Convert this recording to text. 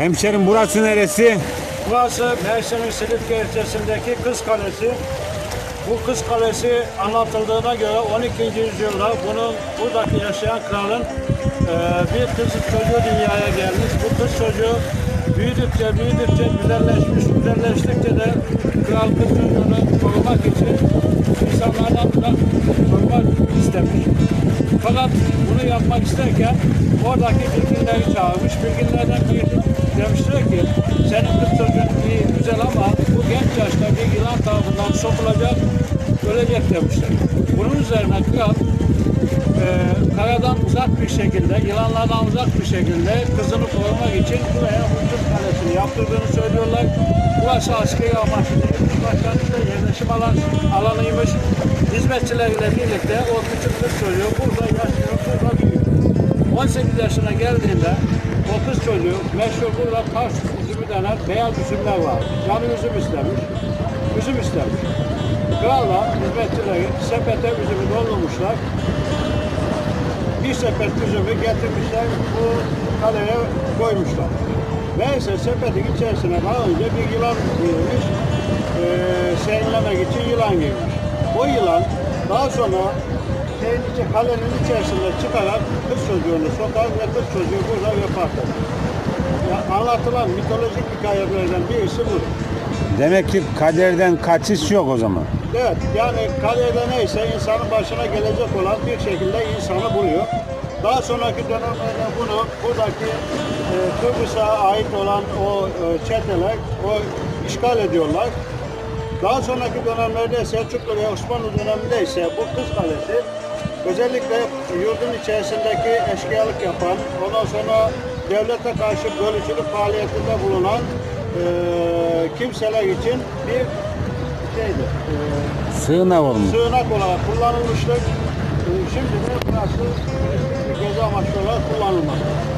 Hemşerim burası neresi? Burası Mersin'in Silifke ilçesindeki Kız Kalesi. Bu Kız Kalesi anlatıldığına göre 12. yüzyılda bunun buradaki yaşayan kralın e, bir kız çocuğu dünyaya gelmiş. Bu kız çocuğu büyüdükçe büyüdükçe güzelleşmiş, güzelleştikçe de kral kız çocuğunu korumak için insanlardan uzak korumak istemiş. Fakat bunu yapmak isterken oradaki bilginleri çağırmış. Bilginlerden biri demişler ki senin çocuğun iyi, güzel ama bu genç yaşta bir yılan tarafından sokulacak, ölecek demişler. Bunun üzerine kral e, karadan uzak bir şekilde, yılanlardan uzak bir şekilde kızını korumak için buraya bu kız kalesini yaptırdığını söylüyorlar. Burası askeri amaçlı değil, başlangıçta yerleşim alan, alanıymış. Hizmetçileriyle birlikte o küçük kız çocuğu burada yaşıyor, burada. 18 yaşına geldiğinde o kız çocuğu meşhur burada taş üzümü denen beyaz üzümler var. Canı üzüm istemiş, üzüm istemiş. Kralla hizmetçileri sepete üzümü doldurmuşlar. Bir sepet üzümü getirmişler, bu kaleye koymuşlar. Neyse sepetin içerisine daha önce bir yılan girmiş, eee seyirlemek için yılan girmiş. O yılan daha sonra içi, kalenin içerisinde çıkarak kız çocuğunu sokar ve kız çocuğu burada vefat eder. Ya, anlatılan mitolojik hikayelerden birisi bu. Demek ki kaderden kaçış yok o zaman. Evet, yani kaderde neyse insanın başına gelecek olan bir şekilde insanı buluyor. Daha sonraki dönemlerde bunu buradaki e, Kıbrıs'a ait olan o e, çeteler o işgal ediyorlar. Daha sonraki dönemlerde Selçuklu ve Osmanlı döneminde ise bu Kız Kalesi özellikle yurdun içerisindeki eşkıyalık yapan, ondan sonra devlete karşı bölücülük faaliyetinde bulunan e, kimseler için bir şeydi, e, Sığınak olmuş. sığınak olarak kullanılmıştır. E, Şimdi de burası bir gezi amaçlı olarak kullanılmaktadır.